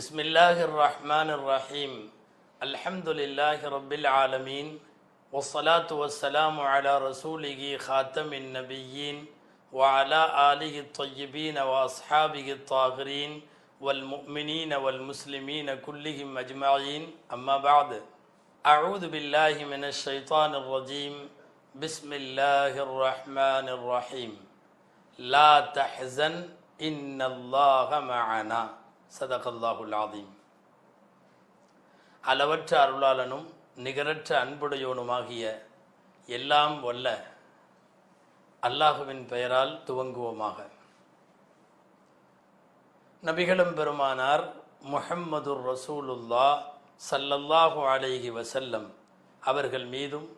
بسم الله الرحمن الرحيم الحمد لله رب العالمين والصلاة والسلام على رسوله خاتم النبيين وعلى آله الطيبين وأصحابه الطاهرين والمؤمنين والمسلمين كلهم أجمعين أما بعد أعوذ بالله من الشيطان الرجيم بسم الله الرحمن الرحيم لا تحزن إن الله معنا சதகல்லாஹுல் ஆதீம். அளவற்ற அருளாளனும் நிகரற்ற அன்புடையவனுமாகிய எல்லாம் வல்ல அல்லாஹுவின் பெயரால் துவங்குவோமாக. நபிகளும் பெருமானார் முஹம்மதுர் ரசூலுல்லா சல்லல்லாஹு அலைஹி வசல்லம் அவர்கள் மீதும்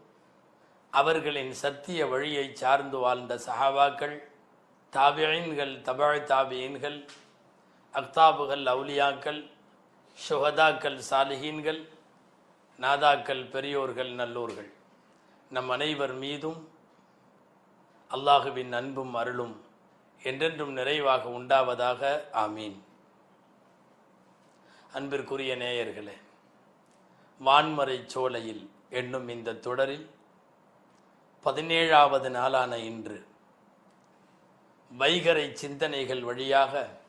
அவர்களின் சத்திய வழியை சார்ந்து வாழ்ந்த சஹாபாக்கள் தாபியன்கள் தபாய் தாபியன்கள் அக்தாபுகள் அவுலியாக்கள் சுகதாக்கள் சாலிஹீன்கள் நாதாக்கள் பெரியோர்கள் நல்லோர்கள். நம் அனைவர் மீதும் அல்லாஹுவின் அன்பும் அருளும் என்றென்றும் நிறைவாக உண்டாவதாக. ஆமீன். அன்பிற்குரிய நேயர்களே வான்மறை சோலையில் என்னும் இந்த தொடரில் பதினேழாவது நாளான இன்று வைகரை சிந்தனைகள் வழியாக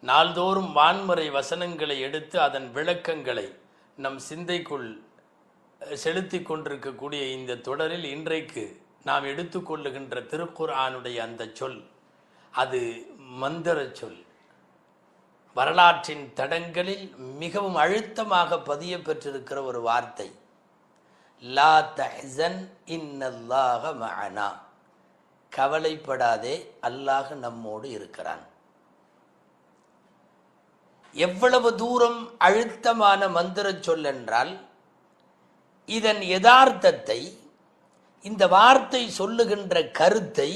நாள்தோறும் வான்முறை வசனங்களை எடுத்து அதன் விளக்கங்களை நம் சிந்தைக்குள் செலுத்தி கொண்டிருக்கக்கூடிய இந்த தொடரில் இன்றைக்கு நாம் எடுத்துக்கொள்ளுகின்ற திருக்குர்ஆனுடைய அந்த சொல் அது மந்திர சொல். வரலாற்றின் தடங்களில் மிகவும் அழுத்தமாக பதிய பெற்றிருக்கிற ஒரு வார்த்தை. லா தஹன் இன்னல்லாஹ மஅனா. கவலைப்படாதே அல்லாஹ் நம்மோடு இருக்கிறான். எவ்வளவு தூரம் அழுத்தமான மந்திர சொல் என்றால் இதன் யதார்த்தத்தை இந்த வார்த்தை சொல்லுகின்ற கருத்தை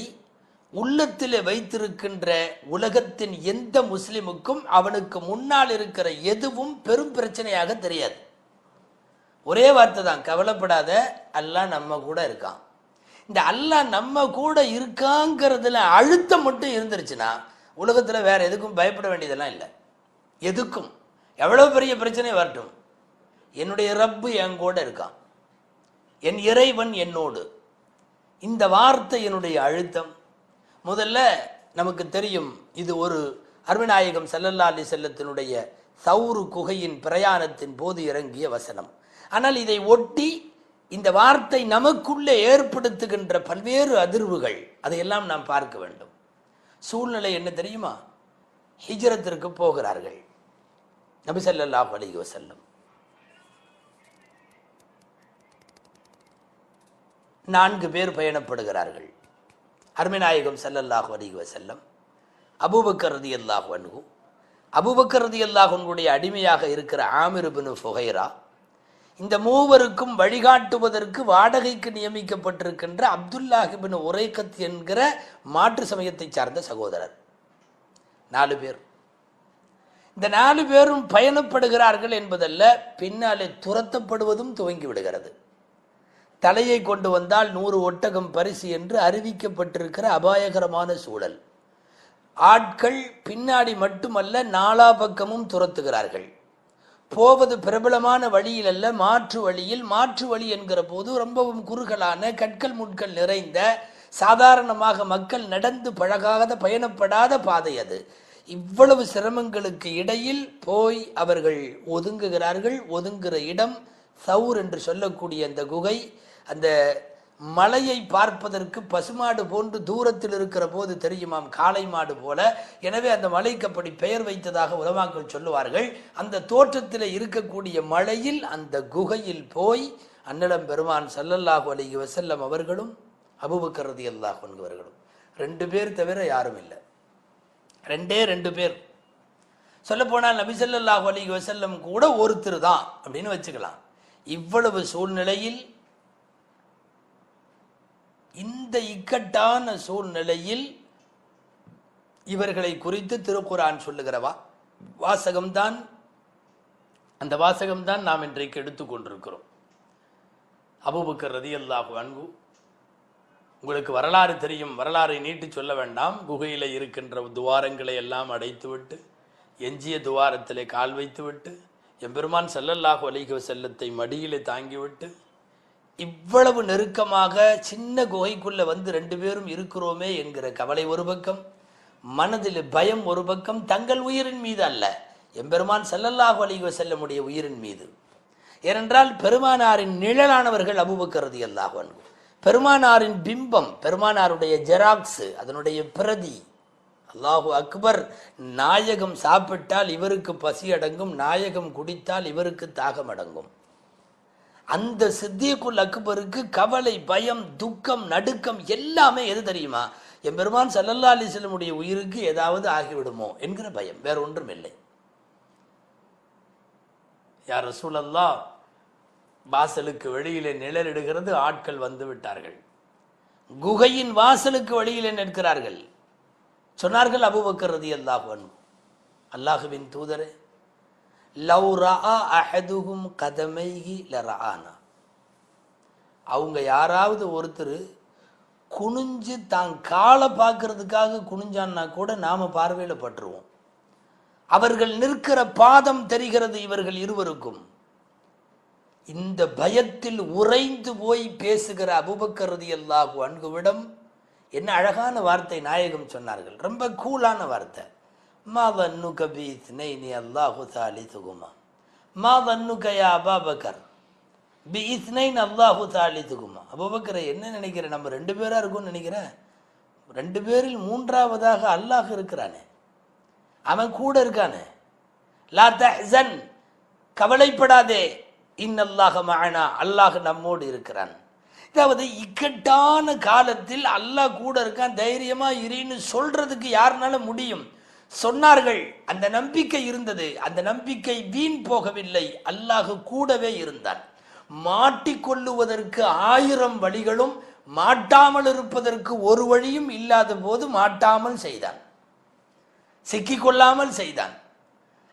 உள்ளத்திலே வைத்திருக்கின்ற உலகத்தின் எந்த முஸ்லிமுக்கும் அவனுக்கு முன்னால் இருக்கிற எதுவும் பெரும் பிரச்சனையாக தெரியாது. ஒரே வார்த்தை தான் கவலைப்படாத அல்லா நம்ம கூட இருக்கான். இந்த அல்லாஹ் நம்ம கூட இருக்காங்கிறதுல அழுத்தம் மட்டும் இருந்துருச்சுன்னா உலகத்தில் வேற எதுக்கும் பயப்பட வேண்டியதெல்லாம் இல்லை. எதுக்கும்? எவ்வளோ பெரிய பிரச்சனை வரட்டும். என்னுடைய ரப்பு என் கூட இருக்கான். என் இறைவன் என்னோடு. இந்த வார்த்தை என்னுடைய அழுத்தம். முதல்ல நமக்கு தெரியும் இது ஒரு அருவிநாயகம் செல்லல்லா அலி செல்லத்தினுடைய சவுரு குகையின் பிரயாணத்தின் போது இறங்கிய வசனம். ஆனால் இதை ஒட்டி இந்த வார்த்தை நமக்குள்ளே ஏற்படுத்துகின்ற பல்வேறு அதிர்வுகள் அதையெல்லாம் நாம் பார்க்க வேண்டும். சூழ்நிலை என்ன தெரியுமா? ஹிஜரத்திற்கு போகிறார்கள். நபி ஸல்லல்லாஹு அலைஹி நான்கு பேர் பயணப்படுகிறார்கள். அருமைநாயகம் சல்லல்லாஹு அலைஹி வசல்லம் அபூபக்கர் ரதியல்லாஹு அன்ஹு. அபூபக்கர் ரதியல்லாஹு அடிமையாக இருக்கிற ஆமிர் ஃபுகைரா இந்த மூவருக்கும் வழிகாட்டுவதற்கு வாடகைக்கு நியமிக்கப்பட்டிருக்கின்ற அப்துல்லாஹ் இப்னு உரைக்கத் என்கிற மாற்று சமயத்தை சார்ந்த சகோதரர். நாலு பேர். இந்த நாலு பேரும் பயணப்படுகிறார்கள் என்பதல்ல பின்னாலே துரத்தப்படுவதும் துவங்கி விடுகிறது தலையை கொண்டு வந்தால் நூறு ஒட்டகம் பரிசு என்று அறிவிக்கப்பட்டிருக்கிற அபாயகரமான சூழல். ஆட்கள் பின்னாடி மட்டுமல்ல நாலா பக்கமும் துரத்துகிறார்கள். போவது பிரபலமான வழியில் அல்ல மாற்று வழியில். மாற்று வழி என்கிற போது ரொம்பவும் குறுகலான கற்கள் முட்கள் நிறைந்த சாதாரணமாக மக்கள் நடந்து பழகாத பயணப்படாத பாதை அது. இவ்வளவு சிரமங்களுக்கு இடையில் போய் அவர்கள் ஒதுங்குகிறார்கள். ஒதுங்குகிற இடம் சவுர் என்று சொல்லக்கூடிய அந்த குகை அந்த மலையை பார்ப்பதற்கு பசுமாடு போன்று தூரத்தில் இருக்கிற போது தெரியுமாம் காளை மாடு போல. எனவே அந்த மலைக்கு அப்படி பெயர் வைத்ததாக உலமாக்கள் சொல்லுவார்கள். அந்த தோற்றத்தில் இருக்கக்கூடிய மலையில் அந்த குகையில் போய் அன்னலம் பெருமான் சல்லல்லாஹு அலைஹி வசல்லம் அவர்களும் அபுபக்கரதி அல்லாஹ் அன்ஹு அவர்களும். ரெண்டு பேர் தவிர யாரும் இல்லை. ரெண்டே ரெண்டு பேர். சொல்லப்போனால் நபி ஸல்லல்லாஹு அலைஹி கூட ஒருத்தர் தான் அப்படின்னு வச்சுக்கலாம். இவ்வளவு சூழ்நிலையில் இந்த இக்கட்டான சூழ்நிலையில் இவர்களை குறித்து திருக்குரான் சொல்லுகிறவா? வாசகம்தான் அந்த வாசகம்தான் நாம் இன்றைக்கு எடுத்துக்கொண்டிருக்கிறோம் அபுபக்கர் ரதி அல்லாஹு அன்பு உங்களுக்கு வரலாறு தெரியும். வரலாறை நீட்டி சொல்ல வேண்டாம். குகையில் இருக்கின்ற துவாரங்களை எல்லாம் அடைத்துவிட்டு எஞ்சிய துவாரத்திலே கால் வைத்துவிட்டு எம்பெருமான் ஸல்லல்லாஹு அலைஹி செல்லத்தை மடியிலே தாங்கிவிட்டு இவ்வளவு நெருக்கமாக சின்ன குகைக்குள்ளே வந்து ரெண்டு பேரும் இருக்கிறோமே என்கிற கவலை ஒரு பக்கம் மனதில் பயம் ஒரு பக்கம் தங்கள் உயிரின் மீது அல்ல எம்பெருமான் ஸல்லல்லாஹு செல்ல வஸல்லமுடைய உயிரின் மீது. ஏனென்றால் பெருமானாரின் நிழலானவர்கள் அபூபக்கர் ரலியல்லாஹு அன்பு பெருமானாரின் பிம்பம் பெருமானாருடைய ஜெராக்ஸ் அதனுடைய பிரதி. அல்லாஹு அக்பர் நாயகம் சாப்பிட்டால் இவருக்கு பசி அடங்கும் நாயகம் குடித்தால் இவருக்கு தாகம் அடங்கும். அந்த சித்தியக்குள் அக்பருக்கு கவலை பயம் துக்கம் நடுக்கம் எல்லாமே எது தெரியுமா? என் பெருமான் சல்லல்லா அலிஸ்லமுடைய உயிருக்கு ஏதாவது ஆகிவிடுமோ என்கிற பயம் வேற ஒன்றும் இல்லை. யார் ரசூலல்லா வாசலுக்கு வெளியிலே நிழலிடுகிறது ஆட்கள் வந்து விட்டார்கள். குகையின் வாசலுக்கு வெளியிலே நிற்கிறார்கள். சொன்னார்கள் அபூபக்கர் அல்லாஹன் அல்லாஹுவின் தூதரே லவ் அஹதுகும் கதமைகி கதமைஹி லரஆனா. அவங்க யாராவது ஒருத்தர் குனிஞ்சு தான் காலை பார்க்கறதுக்காக குனிஞ்சான்னா கூட நாம பார்வையில் பட்டுருவோம். அவர்கள் நிற்கிற பாதம் தெரிகிறது இவர்கள் இருவருக்கும். இந்த பயத்தில் உறைந்து போய் பேசுகிற அபுபக்கருதி அல்லாஹு அன்குவிடம் என்ன அழகான வார்த்தை நாயகம் சொன்னார்கள். ரொம்ப கூலான வார்த்தை. மா வன்னு கபி இத்னைனி அல்லாஹு தாலிதுகுமா. மா வன்னு கயா அபாபக்கர். பி இஸ்னைன் அல்லாஹு தாலிதுகுமா. அபுபக்கரை என்ன நினைக்கிறேன் நம்ம ரெண்டு பேராக இருக்கும்னு நினைக்கிறேன் ரெண்டு பேரில் மூன்றாவதாக அல்லாஹ் இருக்கிறானே. அவன் கூட இருக்கானே. லா தஹன் கவலைப்படாதே. இன்னல்லாக மகனா அல்லாஹ் நம்மோடு இருக்கிறான். அதாவது இக்கட்டான காலத்தில் அல்லாஹ் கூட இருக்கான் தைரியமாக இருன்னு சொல்றதுக்கு யாருனால முடியும்? சொன்னார்கள் அந்த நம்பிக்கை இருந்தது அந்த நம்பிக்கை வீண் போகவில்லை அல்லாஹ் கூடவே இருந்தான். மாட்டிக்கொள்ளுவதற்கு ஆயிரம் வழிகளும் மாட்டாமல் இருப்பதற்கு ஒரு வழியும் இல்லாத போது மாட்டாமல் செய்தான். சிக்கிக்கொள்ளாமல் செய்தான்.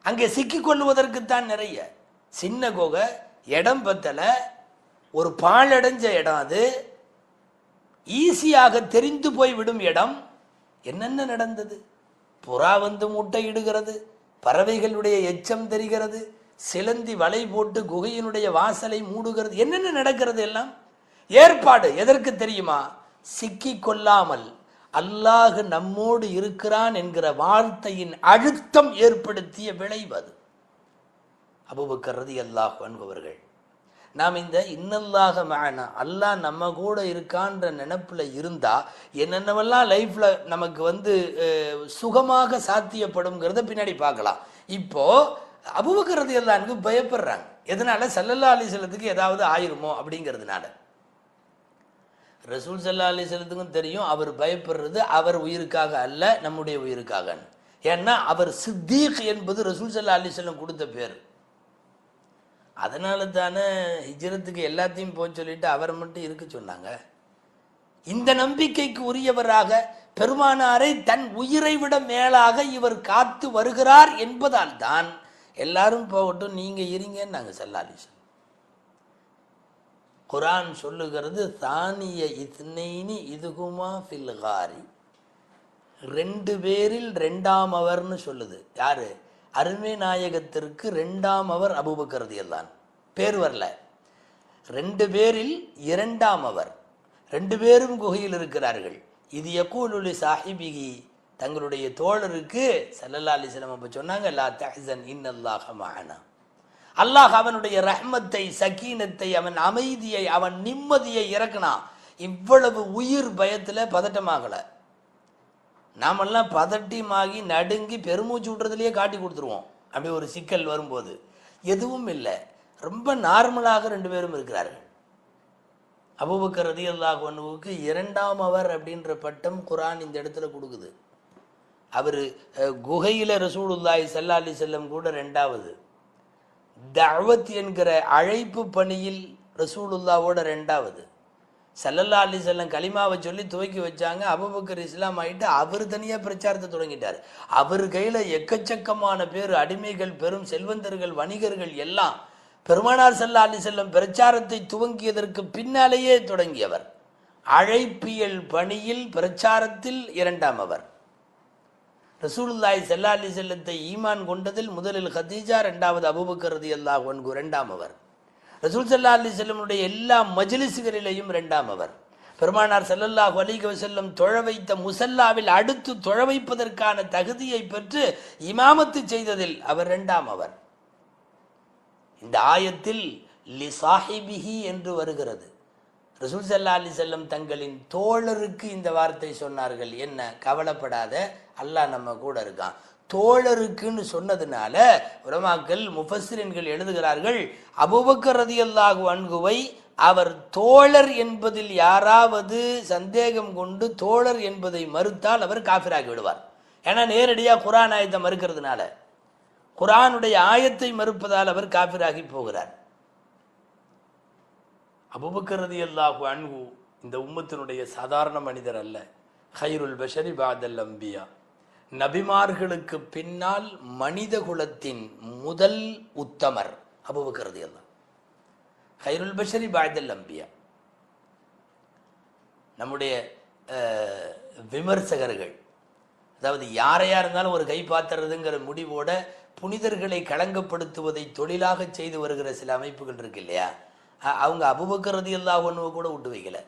அங்கே சிக்கிக்கொள்வதற்குத்தான் நிறைய. சின்ன குகை இடம் பத்தலை. ஒரு பாழடைஞ்ச இடம் அது. ஈஸியாக தெரிந்து போய் விடும் இடம் என்னென்ன நடந்தது? புறா வந்து முட்டையிடுகிறது பறவைகளுடைய எச்சம் தெரிகிறது சிலந்தி வலை போட்டு குகையினுடைய வாசலை மூடுகிறது. என்னென்ன நடக்கிறது எல்லாம்? ஏற்பாடு எதற்கு தெரியுமா? சிக்கிக் கொள்ளாமல் அல்லாஹ் நம்மோடு இருக்கிறான் என்கிற வார்த்தையின் அழுத்தம் ஏற்படுத்திய விளைவு அது. அபுபக்கரது அல்லாஹ் என்பவர்கள் நாம் இந்த இன்னல்லாக மகனா அல்லாஹ் நம்ம கூட இருக்கான்ற நினப்பில் இருந்தால் என்னென்னவெல்லாம் லைஃப்பில் நமக்கு வந்து சுகமாக சாத்தியப்படுங்கிறத பின்னாடி பார்க்கலாம். இப்போது அபுபக்கரது ரதி அல்லாஹ்னுக்கு பயப்படுறாங்க. எதனால? சல்லல்லா அலிசலத்துக்கு ஏதாவது ஆயிருமோ அப்படிங்கிறதுனால. ரசூல் சல்லா அலிசலத்துக்கும் தெரியும் அவர் பயப்படுறது அவர் உயிருக்காக அல்ல நம்முடைய உயிருக்காக ஏன்னா அவர் சித்தீக் என்பது ரசூல் சல்லா அலிசல்லம் கொடுத்த பேர். அதனால தானே ஹிஜ்ரத்துக்கு எல்லாத்தையும் போய் சொல்லிட்டு அவரை மட்டும் இருக்க சொன்னாங்க. இந்த நம்பிக்கைக்கு உரியவராக பெருமானாரை தன் உயிரை விட மேலாக இவர் காத்து வருகிறார் என்பதால் தான் எல்லாரும் போகட்டும் நீங்க இருங்கன்னு நாங்கள் செல்லாலிசன் குரான் சொல்லுகிறது தானிய இத்னைனி இதுகுமா ஃபில்காரி ரெண்டு பேரில் ரெண்டாம் அவர்னு சொல்லுது. யாரு? அருமை நாயகத்திற்கு ரெண்டாம் அவர் அபுபக்கரது எல்லாம் பேர் வரல. ரெண்டு பேரில் இரண்டாம் அவர். ரெண்டு பேரும் குகையில் இருக்கிறார்கள். இது யக்கூலுலி சாஹிபிகி தங்களுடைய தோழருக்கு சல்லல்லா அலிஸ்லாம் அப்போ சொன்னாங்க லா தஹ்சன் இன்னல்லாஹ மஅனா. அல்லாஹ் அவனுடைய ரஹ்மத்தை சக்கீனத்தை அவன் அமைதியை அவன் நிம்மதியை இறக்குனான். இவ்வளவு உயிர் பயத்தில் பதட்டமாகலை. நாமெல்லாம் பதட்டியமாகி நடுங்கி பெருமூச்சு விட்றதுலையே காட்டி கொடுத்துருவோம். அப்படி ஒரு சிக்கல் வரும்போது. எதுவும் இல்லை. ரொம்ப நார்மலாக ரெண்டு பேரும் இருக்கிறார்கள். ரதி அல்லாஹ் அன்ஹுவுக்கு இரண்டாம் அவர் அப்படின்ற பட்டம் குரான் இந்த இடத்துல கொடுக்குது. அவர் குகையில் ரசூலுல்லாய் செல்லாலி செல்லம் கூட ரெண்டாவது. தஅவத் என்கிற அழைப்பு பணியில் ரசூலுல்லாவோட ரெண்டாவது. சல்லல்லா அலி செல்லம் கலிமாவை சொல்லி துவக்கி வச்சாங்க. அபுபக்கர் இஸ்லாம் ஆயிட்டு அவர் தனியாக பிரச்சாரத்தை தொடங்கிட்டார். அவர் கையில் எக்கச்சக்கமான பேர் அடிமைகள் பெரும் செல்வந்தர்கள் வணிகர்கள் எல்லாம் பெருமானார் சல்லா அலி செல்லம் பிரச்சாரத்தை துவங்கியதற்கு பின்னாலேயே தொடங்கியவர். அழைப்பியல் பணியில் பிரச்சாரத்தில் இரண்டாம் அவர். ரசூலுல்லாய் செல்லா அலி செல்லத்தை ஈமான் கொண்டதில் முதலில் ஹதீஜா ரெண்டாவது அபுபக்கர் ரதி அல்லாஹ் ஒன்கு இரண்டாம் அவர். ரசூல் சல்லா அலி செல்லமுடைய எல்லா மஜ்லிஸ்களிலேயும் ரெண்டாம் அவர். பெருமானார் செல்லல்லாஹ் அலிக வஸல்லம் தொழ வைத்த முசல்லாவில் அடுத்து தொழ வைப்பதற்கான தகுதியை பெற்று இமாமத்து செய்ததில் அவர் ரெண்டாம் அவர். இந்த ஆயத்தில் லி சாஹிபிஹி என்று வருகிறது. ரசூல் சல்லா அலி செல்லம் தங்களின் தோழருக்கு இந்த வார்த்தை சொன்னார்கள். என்ன? கவலைப்படாத அல்லாஹ் நம்ம கூட இருக்கான். தோழருக்குன்னு சொன்னதுனால உலமாக்கள் முஃபஸ்ரின்கள் எழுதுகிறார்கள் அபூவக்கரதி அல்லாஹு அன்குவை அவர் தோழர் என்பதில் யாராவது சந்தேகம் கொண்டு தோழர் என்பதை மறுத்தால் அவர் காஃபிராகி விடுவார். ஏன்னா நேரடியாக குரான் ஆயத்தை மறுக்கிறதுனால. குரானுடைய ஆயத்தை மறுப்பதால் அவர் காஃபிராகி போகிறார். அபுபக்கர் ரதியல்லாஹு அன்கு இந்த உம்மத்தினுடைய சாதாரண மனிதர் அல்ல. ஹைருல் பஷரி பாதல் அம்பியா. நபிமார்களுக்கு பின்னால் மனித குலத்தின் முதல் உத்தமர் அபுபக்கர் ரதியல்லாஹ் ஹைருல் பஷரி பாய்தல் அம்பியா. நம்முடைய விமர்சகர்கள் அதாவது யாரையா இருந்தாலும் ஒரு கை முடிவோட புனிதர்களை களங்கப்படுத்துவதை தொழிலாக செய்து வருகிற சில அமைப்புகள் இருக்கு இல்லையா? அவங்க அபுபக்கர் எல்லா அன்ஹுவை கூட விட்டு வைக்கலை.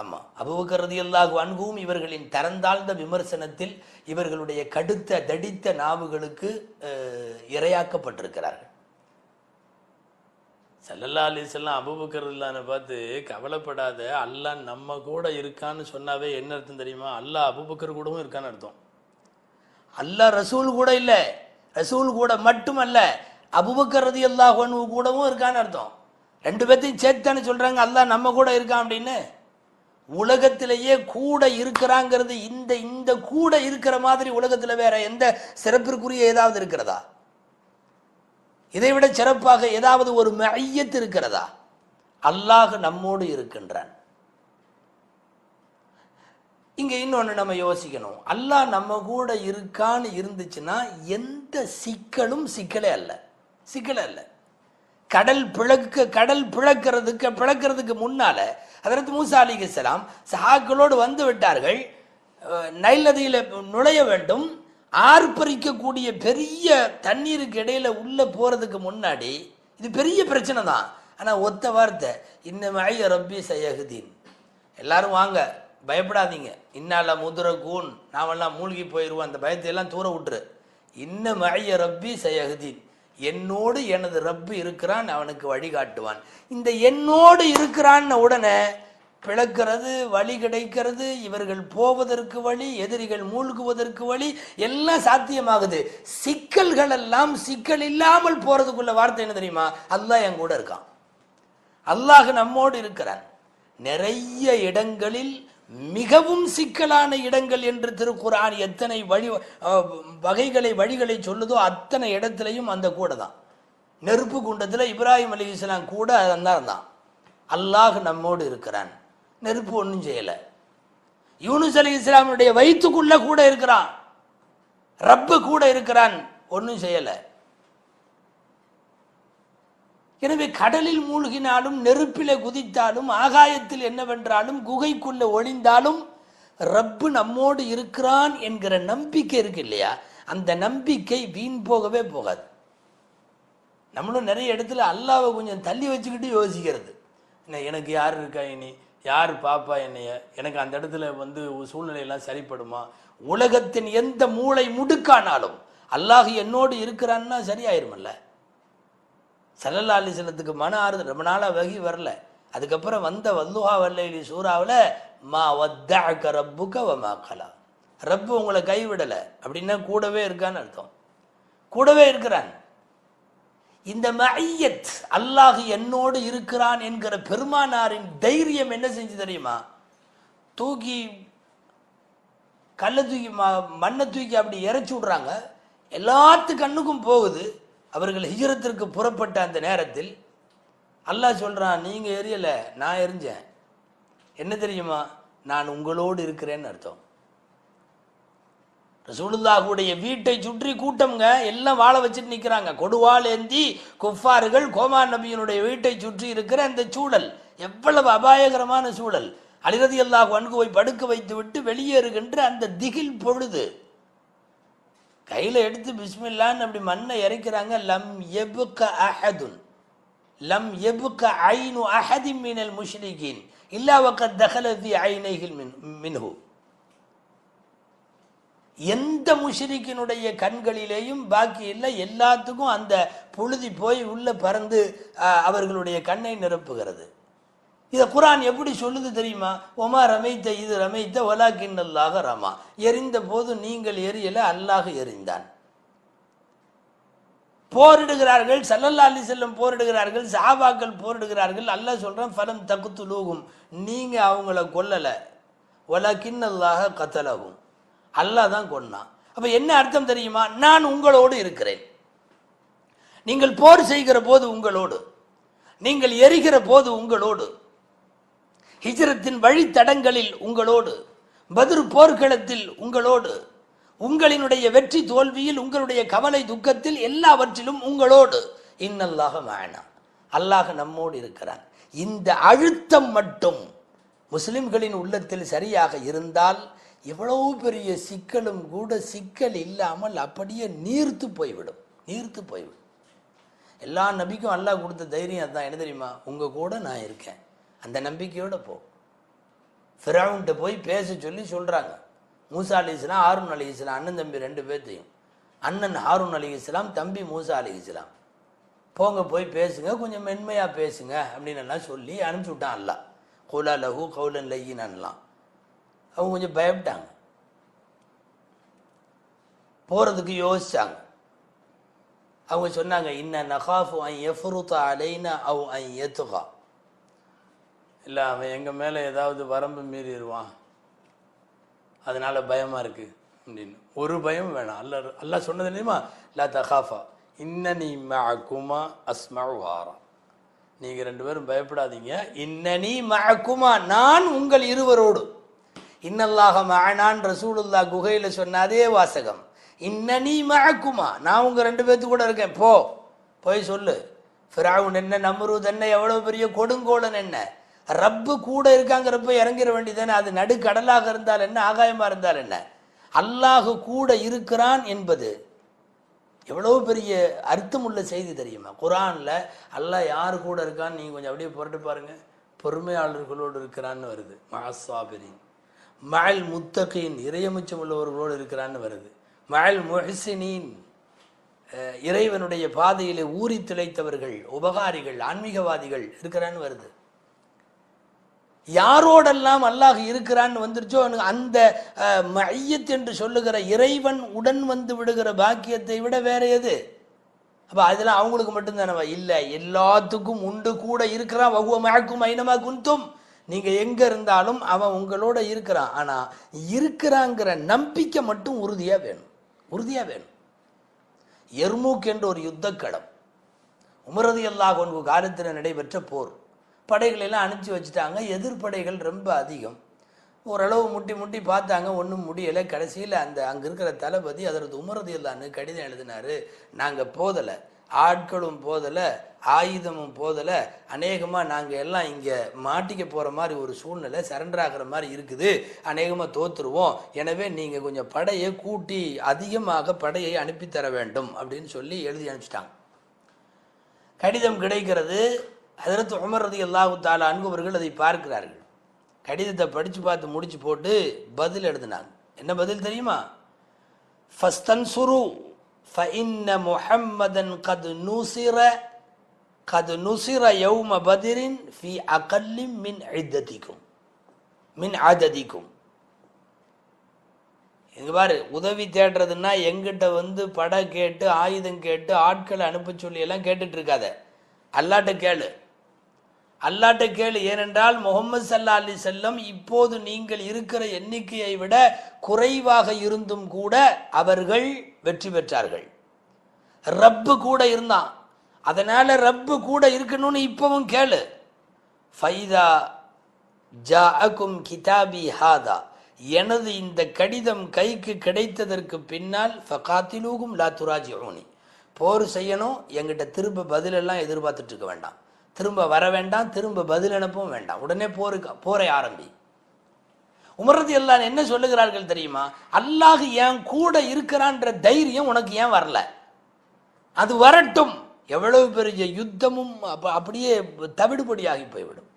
ஆமாம் அபுபக்கரதி அல்லாஹு அன்பும் இவர்களின் தரந்தாழ்ந்த விமர்சனத்தில் இவர்களுடைய கடுத்த தடித்த நாவுகளுக்கு இரையாக்கப்பட்டிருக்கிறார்கள். சல்லல்லா அலிஸ்லாம் அபுபக்கரதுல்லான இல்லான்னு பார்த்து கவலைப்படாத அல்லாஹ் நம்ம கூட இருக்கான்னு சொன்னாவே என்ன அர்த்தம் தெரியுமா? அல்லாஹ் அபுபக்கர் கூடவும் இருக்கான்னு அர்த்தம். அல்லாஹ் ரசூல் கூட இல்லை. ரசூல் கூட மட்டுமல்ல அபுபக்கரதி அல்லாஹ் கூடவும் இருக்கான்னு அர்த்தம். ரெண்டு பேர்த்தையும் சேர்த்தானே சொல்கிறாங்க அல்லாஹ் நம்ம கூட இருக்கான் அப்படின்னு. உலகத்திலேயே கூட இருக்கிறாங்கிறது இந்த இந்த கூட இருக்கிற மாதிரி உலகத்தில் வேற எந்த சிறப்பிற்குரிய ஏதாவது இருக்கிறதா? இதைவிட சிறப்பாக ஏதாவது ஒரு மையத்து இருக்கிறதா? அல்லாஹ் நம்மோடு இருக்கின்றான். இங்கே இன்னொன்று நம்ம யோசிக்கணும். அல்லாஹ் நம்ம கூட இருக்கான்னு இருந்துச்சுன்னா எந்த சிக்கலும் சிக்கலே அல்ல. சிக்கலே இல்லை கடல் பிளக்க கடல் பிளக்கிறதுக்கு பிளக்கிறதுக்கு முன்னால அதற்கு மூசா அலிகலாம் சஹாக்களோடு வந்து விட்டார்கள். நைல் நதியில் நுழைய வேண்டும். ஆர்ப்பரிக்கக்கூடிய பெரிய தண்ணீருக்கு இடையில உள்ள போறதுக்கு முன்னாடி இது பெரிய பிரச்சனை தான். ஆனால் ஒத்த வார்த்தை இன்னமாய் ரப்பி சயகுதீன் எல்லாரும் வாங்க பயப்படாதீங்க. இன்னால முதுர கூன் நாமெல்லாம் மூழ்கி போயிடுவோம் அந்த பயத்தை எல்லாம் தூர விட்டுரு. இன்ன ரப்பி சயகுதீன் என்னோடு எனது ரப்பு இருக்கிறான் அவனுக்கு வழிகாட்டுவான் இந்த என்னோடு இருக்கிறான்னு உடனே பிளக்கிறது வழி கிடைக்கிறது இவர்கள் போவதற்கு வழி எதிரிகள் மூழ்குவதற்கு வழி எல்லாம் சாத்தியமாகுது. சிக்கல்கள் எல்லாம் சிக்கல் இல்லாமல் போறதுக்குள்ள வார்த்தை என்ன தெரியுமா? அல்லாஹ் என் கூட இருக்கான். அல்லாஹ் நம்மோடு இருக்கிறான். நிறைய இடங்களில் மிகவும் சிக்கலான இடங்கள் என்று திருக்குறான் எத்தனை வழி வகைகளை வழிகளை சொல்லுதோ அத்தனை இடத்துலையும் அந்த கூட தான் நெருப்பு குண்டத்தில் இப்ராஹிம் அலி இஸ்லாம் கூட அதான் தான் அல்லாஹ் நம்மோடு இருக்கிறான். நெருப்பு ஒன்றும் செய்யலை. யூனுஸ் அலி இஸ்லாமுடைய வயிற்றுக்குள்ள கூட இருக்கிறான். ரப்பு கூட இருக்கிறான். ஒன்றும் செய்யலை. எனவே கடலில் மூழ்கினாலும் நெருப்பில குதித்தாலும் ஆகாயத்தில் என்னவென்றாலும் குகைக்குள்ள ஒளிந்தாலும் ரப்பு நம்மோடு இருக்கிறான் என்கிற நம்பிக்கை இருக்கு இல்லையா? அந்த நம்பிக்கை வீண் போகவே போகாது. நம்மளும் நிறைய இடத்துல அல்லாவை கொஞ்சம் தள்ளி வச்சுக்கிட்டு யோசிக்கிறது. என்ன எனக்கு யார் இருக்கா இனி? யார் பாப்பா என்னைய? எனக்கு அந்த இடத்துல வந்து சூழ்நிலையெல்லாம் சரிப்படுமா? உலகத்தின் எந்த மூளை முடுக்கானாலும் அல்லாஹ் என்னோடு இருக்கிறான்னா சரியாயிருமல்ல. சல்லல்லா அலிசல்லத்துக்கு மன ஆறுதல். ரொம்ப நாளாக வகி வரல. அதுக்கப்புறம் வந்த வல்லுஹா வல்லைலி சூறாவில் மா வத்தாக்க ரப்புக்க வ மா கலா. ரப்பு உங்களை கைவிடலை. அப்படின்னா கூடவே இருக்கான்னு அர்த்தம். கூடவே இருக்கிறான். இந்த மையத் அல்லாஹ் என்னோடு இருக்கிறான் என்கிற பெருமானாரின் தைரியம் என்ன செஞ்சு தெரியுமா? தூக்கி கல்லை தூக்கி மண்ணை தூக்கி அப்படி இறைச்சி விடுறாங்க. எல்லாத்து கண்ணுக்கும் போகுது. அவர்கள் ஹிஜரத்திற்கு புறப்பட்ட அந்த நேரத்தில் அல்லாஹ் சொல்கிறான் நீங்கள் எரியலை நான் எரிஞ்சேன். என்ன தெரியுமா? நான் உங்களோடு இருக்கிறேன்னு அர்த்தம். ரசூலுல்லாஹுடைய வீட்டை சுற்றி கூட்டம்ங்க எல்லாம் வாழ வச்சுட்டு நிற்கிறாங்க கொடுவால் ஏந்தி குஃபார்கள் கோமா நபியினுடைய வீட்டை சுற்றி இருக்கிற அந்த சூழல் எவ்வளவு அபாயகரமான சூழல். அலிரதி அல்லாஹ் வன்குவை படுக்க வைத்து விட்டு வெளியேறுகின்ற அந்த திகில் பொழுது கையில் எடுத்து பிஸ்மில்லான்னு அப்படி மண்ணை இறைக்கிறாங்க லம் எபுக்க அஹதுன். லம் எபுக்க ஐனு அஹதி மினல் முஷ்ரிகின். இல்லா வக்கத் தகலதி ஃபி மின் மின்ஹு. எந்த முஷரிக்கினுடைய கண்களிலேயும் பாக்கி இல்லை எல்லாத்துக்கும் அந்த புழுதி போய் உள்ள பறந்து அவர்களுடைய கண்ணை நிரப்புகிறது. இதை குரான் எப்படி சொல்லுது தெரியுமா? ஒமா ரமைத்த இது ரமைத்த ஒலா கிண்ணல்லாக ரமா. எரிந்த போது நீங்கள் எரியல அல்லாஹ் எரிந்தான். போரிடுகிறார்கள் சல்லல்லா அலி செல்லம் போரிடுகிறார்கள் சாபாக்கள் போரிடுகிறார்கள். அல்லாஹ் சொல்கிறேன் ஃபலம் தகுத்து லூகும் நீங்கள் அவங்கள கொல்லலை. ஒலா கிண்ணல்லாக கத்தலகும் அல்லாஹ் தான் கொன்னான். அப்போ என்ன அர்த்தம் தெரியுமா? நான் உங்களோடு இருக்கிறேன். நீங்கள் போர் செய்கிற போது உங்களோடு. நீங்கள் எரிகிற போது உங்களோடு. ஹிஜரத்தின் வழித்தடங்களில் உங்களோடு பதில் போர்க்களத்தில் உங்களோடு உங்களினுடைய வெற்றி தோல்வியில் உங்களுடைய கவலை துக்கத்தில் எல்லாவற்றிலும் உங்களோடு. இன்னல்லாக வேணா அல்லாஹ் நம்மோடு இருக்கிறான். இந்த அழுத்தம் மட்டும் முஸ்லிம்களின் உள்ளத்தில் சரியாக இருந்தால் எவ்வளவு பெரிய சிக்கலும் கூட சிக்கல் இல்லாமல் அப்படியே நீர்த்து போய்விடும். நீர்த்து போய்விடும். எல்லா நபிக்கும் அல்லாஹ் கொடுத்த தைரியம் அதுதான் என்ன தெரியுமா? உங்கள் கூட நான் இருக்கேன். அந்த நம்பிக்கையோட போ. ஃபிரவுன்ட்ட போய் பேச சொல்லி சொல்கிறாங்க மூசா அலி இஸ்லாம் ஹாரூன் அலி இஸ்லாம் அண்ணன் தம்பி ரெண்டு பேர்த்தையும். அண்ணன் ஹாரூன் அலி இஸ்லாம் தம்பி மூசா அலி இஸ்லாம் போங்க போய் பேசுங்க கொஞ்சம் மென்மையாக பேசுங்க அப்படின்னு எல்லாம் சொல்லி அனுப்பிச்சி விட்டான் அல்லா கோலா லஹு கவுலன் லய்யின்லாம் அவங்க கொஞ்சம் பயப்பட்டாங்க. போகிறதுக்கு யோசித்தாங்க அவங்க சொன்னாங்க இன்ன நகாஃபு அன் எஃப்ருத்த அலைனா அவ் அன் எத்துகா இல்லை அவன் எங்கள் மேலே ஏதாவது வரம்பு மீறிடுவான் அதனால் பயமாக இருக்கு அப்படின்னு. ஒரு பயம் வேணாம். அல்ல அல்லா சொன்னது இல்லையுமா லா தகாஃபா. இன்னனி மகுமா அஸ்மா வாரம் நீங்கள் ரெண்டு பேரும் பயப்படாதீங்க. இன்னனி மகுமா நான் உங்கள் இருவரோடு. இன்னல்லாக மகனான் ரசூலுல்லா குகையில் சொன்ன அதே வாசகம். இன்னனி மகுமா நான் உங்கள் ரெண்டு பேர்த்து கூட இருக்கேன். போ போய் சொல்லு. ஃபிராவுன் என்ன நம்ருத் என்ன எவ்வளோ பெரிய கொடுங்கோலன் என்ன? ரப்பு கூட இருக்காங்கிறப்ப இறங்கிட வேண்டியதானே அது நடுக்கடலாக இருந்தால் என்ன? ஆகாயமாக இருந்தால் என்ன? அல்லாஹு கூட இருக்கிறான் என்பது எவ்வளோ பெரிய அர்த்தமுள்ள செய்தி தெரியுமா? குரானில் அல்லாஹ் யார் கூட இருக்கான்னு நீங்கள் கொஞ்சம் அப்படியே புரட்டு பாருங்கள் பொறுமையாளர்களோடு இருக்கிறான்னு வருது. மஹசாபிரின் மயல் முத்தகின் இறையமிச்சம் உள்ளவர்களோடு இருக்கிறான்னு வருது. மயல் முஹசினின். இறைவனுடைய பாதையிலே ஊறி திளைத்தவர்கள் உபகாரிகள் ஆன்மீகவாதிகள் இருக்கிறான்னு வருது. யாரோடெல்லாம் அல்லாஹ் இருக்கிறான்னு வந்துருச்சோ எனக்கு அந்த மையத் என்று சொல்லுகிற இறைவன் உடன் வந்து விடுகிற பாக்கியத்தை விட வேற எது? அப்போ அதெல்லாம் அவங்களுக்கு மட்டும்தானவா? இல்லை எல்லாத்துக்கும் உண்டு கூட இருக்கிறான். வகுவ மழக்கும் ஐனமா குந்தும் நீங்கள் எங்கே இருந்தாலும் அவன் உங்களோட இருக்கிறான். ஆனால் இருக்கிறாங்கிற நம்பிக்கை மட்டும் உறுதியாக வேணும். உறுதியாக வேணும். எர்மூக் என்ற ஒரு யுத்தக்களம். உமரது அல்லாஹ் ஒன்று காலத்தில் நடைபெற்ற போர். படைகளெல்லாம் அனுப்பிச்சி அனுப்பிச்சு வச்சுட்டாங்க எதிர்ப்படைகள் ரொம்ப அதிகம். ஓரளவு முட்டி முட்டி பார்த்தாங்க. ஒன்றும் முடியலை. கடைசியில் அந்த அங்கே இருக்கிற தளபதி அதற்கு உமரது இல்லான்னு கடிதம் எழுதினாரு. நாங்கள் போதலை. ஆட்களும் போதலை. ஆயுதமும் போதலை. அநேகமாக நாங்கள் எல்லாம் இங்கே மாட்டிக்க போகிற மாதிரி ஒரு சூழ்நிலை சரண்டர் ஆகிற மாதிரி இருக்குது. அநேகமாக தோற்றுருவோம் எனவே நீங்கள் கொஞ்சம் படையை கூட்டி அதிகமாக படையை அனுப்பித்தர வேண்டும் அப்படின்னு சொல்லி எழுதி அனுப்பிச்சிட்டாங்க. கடிதம் கிடைக்கிறது. அதற்கு உமர் ரதி அல்லாஹு தாலா அன்பவர்கள் அதை பார்க்கிறார்கள். கடிதத்தை படித்து பார்த்து முடிச்சு போட்டு பதில் எழுதினாங்க. என்ன பதில் தெரியுமா? ஃபஸ்தன் சுரு ஃபஇன்ன முஹம்மதன் கது நூசிர கது நுசிர யௌம பதிரின் ஃபி அகல்லிம் மின் ஐததிக்கும் மின் ஆததிக்கும். இது பாரு உதவி தேடுறதுன்னா எங்கிட்ட வந்து படம் கேட்டு ஆயுதம் கேட்டு ஆட்களை அனுப்ப சொல்லி எல்லாம் கேட்டுட்டு இருக்காத. அல்லாட்ட கேளு. அல்லாட்ட கேளு ஏனென்றால் முகமது சல்லா அலி செல்லம் இப்போது நீங்கள் இருக்கிற எண்ணிக்கையை விட குறைவாக இருந்தும் கூட அவர்கள் வெற்றி பெற்றார்கள். ரப்பு கூட இருந்தான். அதனால ரப்பு கூட இருக்கணும்னு இப்பவும் கேளு. ஃபைதா ஜாஅக்கும் கிதாபி ஹாதா. எனது இந்த கடிதம் கைக்கு கிடைத்ததற்கு பின்னால் ஃபகாத்திலூகும் லா துராஜிஊனி. போர் செய்யணும் எங்கிட்ட திரும்ப பதிலெல்லாம் எதிர்பார்த்துட்டு இருக்க வேண்டாம். திரும்ப வர வேண்டாம் திரும்ப பதில் அனுப்பவும் வேண்டாம். உடனே போருக்கு போரை ஆரம்பி. உமரது எல்லாம் என்ன சொல்லுகிறார்கள் தெரியுமா? அல்லாஹ் என் கூட இருக்கிறான்ற தைரியம் உனக்கு ஏன் வரல? அது வரட்டும். எவ்வளவு பெரிய யுத்தமும் அப்படியே தவிடுபடியாகி போய்விடும்.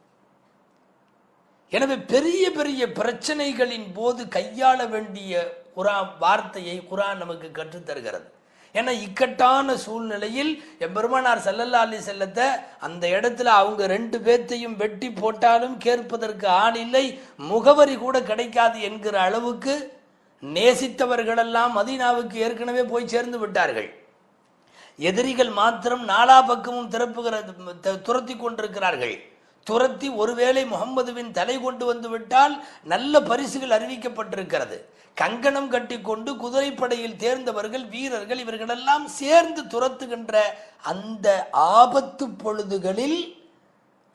எனவே பெரிய பெரிய பிரச்சனைகளின் போது கையாள வேண்டிய குரான் வார்த்தையை குரான் நமக்கு கற்றுத் தருகிறது ஏன்னா இக்கட்டான சூழ்நிலையில் எம்பெருமானார் செல்லல்லா அலி செல்லத்தை அந்த இடத்துல அவங்க ரெண்டு பேர்த்தையும் வெட்டி போட்டாலும் கேட்பதற்கு ஆள் இல்லை முகவரி கூட கிடைக்காது என்கிற அளவுக்கு நேசித்தவர்களெல்லாம் மதீனாவுக்கு ஏற்கனவே போய் சேர்ந்து விட்டார்கள். எதிரிகள் மாத்திரம் நாலா பக்கமும் திறப்புகிற துரத்தி கொண்டிருக்கிறார்கள். துரத்தி ஒருவேளை முகம்மதுவின் தலை கொண்டு வந்து விட்டால் நல்ல பரிசுகள் அறிவிக்கப்பட்டிருக்கிறது. கங்கணம் கட்டிக்கொண்டு குதிரைப்படையில் தேர்ந்தவர்கள் வீரர்கள் இவர்களெல்லாம் சேர்ந்து துரத்துகின்ற அந்த ஆபத்து பொழுதுகளில்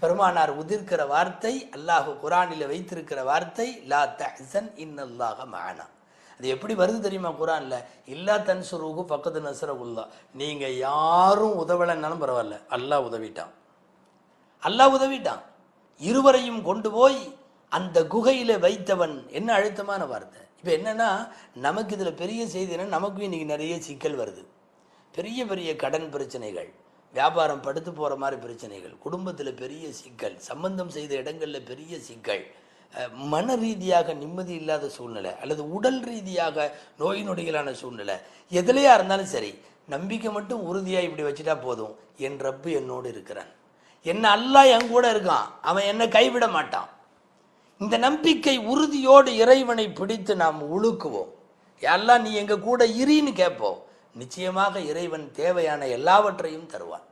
பெருமானார் உதிர்க்கிற வார்த்தை அல்லாஹ் குரானில் வைத்திருக்கிற வார்த்தை லா தஹன் இன்னல்லாக மானா. அது எப்படி வருது தெரியுமா குரான்ல? இல்லா தன்சுருகு பக்கத்து நசரகுல்லா. நீங்க யாரும் உதவலைன்னாலும் பரவாயில்ல. அல்லாஹ் உதவிட்டான். அல்லாஹ் உதவிட்டான். இருவரையும் கொண்டு போய் அந்த குகையில் வைத்தவன் என்ன அழுத்தமான வார்த்தை. இப்போ என்னென்னா நமக்கு இதில் பெரிய செய்தி நமக்கும் இன்னைக்கு நிறைய சிக்கல் வருது. பெரிய பெரிய கடன் பிரச்சனைகள் வியாபாரம் படுத்து போகிற மாதிரி பிரச்சனைகள் குடும்பத்தில் பெரிய சிக்கல் சம்பந்தம் செய்த இடங்களில் பெரிய சிக்கல் மன ரீதியாக நிம்மதி இல்லாத சூழ்நிலை அல்லது உடல் ரீதியாக நோய் நொடிகளான சூழ்நிலை எதுலையாக இருந்தாலும் சரி நம்பிக்கை மட்டும் உறுதியாக இப்படி வச்சுட்டா போதும் என் ரப்பு என்னோடு இருக்கிறான். என்ன அல்லாஹ் என் கூட இருக்கான். அவன் என்னை கைவிட மாட்டான். இந்த நம்பிக்கை உறுதியோடு இறைவனை பிடித்து நாம் உழுக்குவோம். எல்லாம் நீ எங்க கூட இரின்னு கேட்போம் நிச்சயமாக இறைவன் தேவையான எல்லாவற்றையும் தருவான்.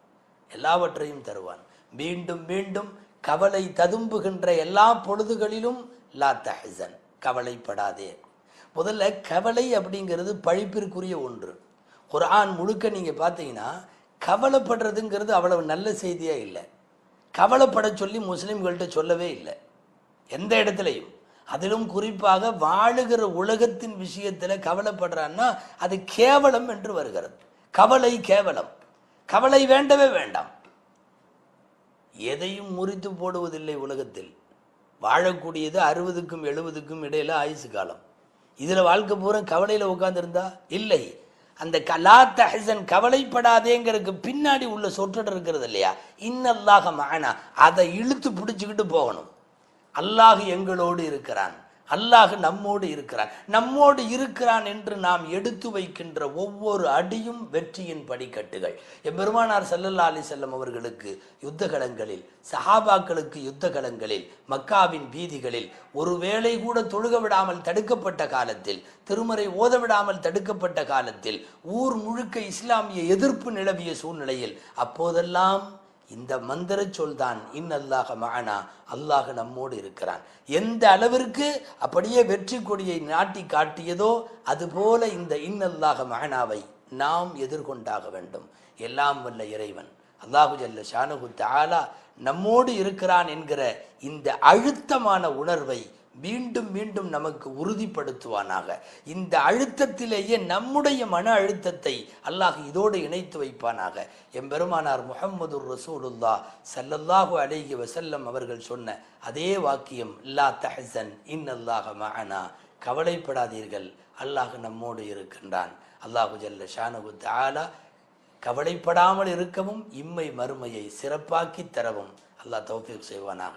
எல்லாவற்றையும் தருவான். மீண்டும் மீண்டும் கவலை ததும்புகின்ற எல்லா பொழுதுகளிலும் லா தஹசன் கவலைப்படாதே. முதல்ல கவலை அப்படிங்கிறது பழிப்பிற்குரிய ஒன்று. குரான் முழுக்க நீங்கள் பார்த்தீங்கன்னா கவலைப்படுறதுங்கிறது அவ்வளவு நல்ல செய்தியாக இல்லை. கவலைப்பட சொல்லி முஸ்லீம்கள்ட்ட சொல்லவே இல்லை. எந்த இடத்துலையும். அதிலும் குறிப்பாக வாழுகிற உலகத்தின் விஷயத்துல கவலைப்படுறான்னா அது கேவலம் என்று வருகிறது. கவலை கேவலம். கவலை வேண்டவே வேண்டாம். எதையும் முறித்து போடுவதில்லை உலகத்தில். வாழக்கூடியது அறுபதுக்கும் எழுபதுக்கும் இடையில ஆயுசு காலம். இதுல வாழ்க்கை பூரா கவலையில உட்காந்துருந்தா இல்லை. அந்த கலா தஹசன் கவலைப்படாதேங்கிறதுக்கு பின்னாடி உள்ள சொற்றொடர் இருக்கிறது இல்லையா? இன்னல்லாக மானா அதை இழுத்து பிடிச்சிக்கிட்டு போகணும். அல்லாஹ் எங்களோடு இருக்கிறான். அல்லாஹ் நம்மோடு இருக்கிறான். நம்மோடு இருக்கிறான் என்று நாம் எடுத்து வைக்கின்ற ஒவ்வொரு அடியும் வெற்றியின் படிக்கட்டுகள். எம்பெருமானார் ஸல்லல்லாஹு அலி செல்லம் அவர்களுக்கு யுத்த களங்களில் சஹாபாக்களுக்கு யுத்த களங்களில் மக்காவின் வீதிகளில் ஒருவேளை கூட தொழுக விடாமல் தடுக்கப்பட்ட காலத்தில் திருமறை ஓத விடாமல் தடுக்கப்பட்ட காலத்தில் ஊர் முழுக்க இஸ்லாமிய எதிர்ப்பு நிலவிய சூழ்நிலையில் அப்போதெல்லாம் இந்த மந்திர சொல் தான் இன்னல்லாக மகனா அல்லாஹ் நம்மோடு இருக்கிறான். எந்த அளவிற்கு அப்படியே வெற்றி கொடியை நாட்டி காட்டியதோ அதுபோல இந்த இன் அல்லாஹ மகனாவை நாம் எதிர்கொண்டாக வேண்டும். எல்லாம் வல்ல இறைவன். அல்லாஹு ஜல்ல ஷானுகு தாலா நம்மோடு இருக்கிறான் என்கிற இந்த அழுத்தமான உணர்வை மீண்டும் மீண்டும் நமக்கு உறுதிப்படுத்துவானாக. இந்த அழுத்தத்திலேயே நம்முடைய மன அழுத்தத்தை அல்லாஹ் இதோடு இணைத்து வைப்பானாக. எம்பெருமானார் முஹம்மது ரசூலுல்லா சல்லல்லாஹு அலைஹி வசல்லம் அவர்கள் சொன்ன அதே வாக்கியம் லா தஹசன் இன்னல்லாஹ மஹனா கவலைப்படாதீர்கள் அல்லாஹ் நம்மோடு இருக்கின்றான். அல்லாஹு ஜல்ல ஷானு தாலா கவலைப்படாமல் இருக்கவும் இம்மை மறுமையை சிறப்பாக்கி தரவும். அல்லாஹ் தௌஃபீக் செய்வானாக.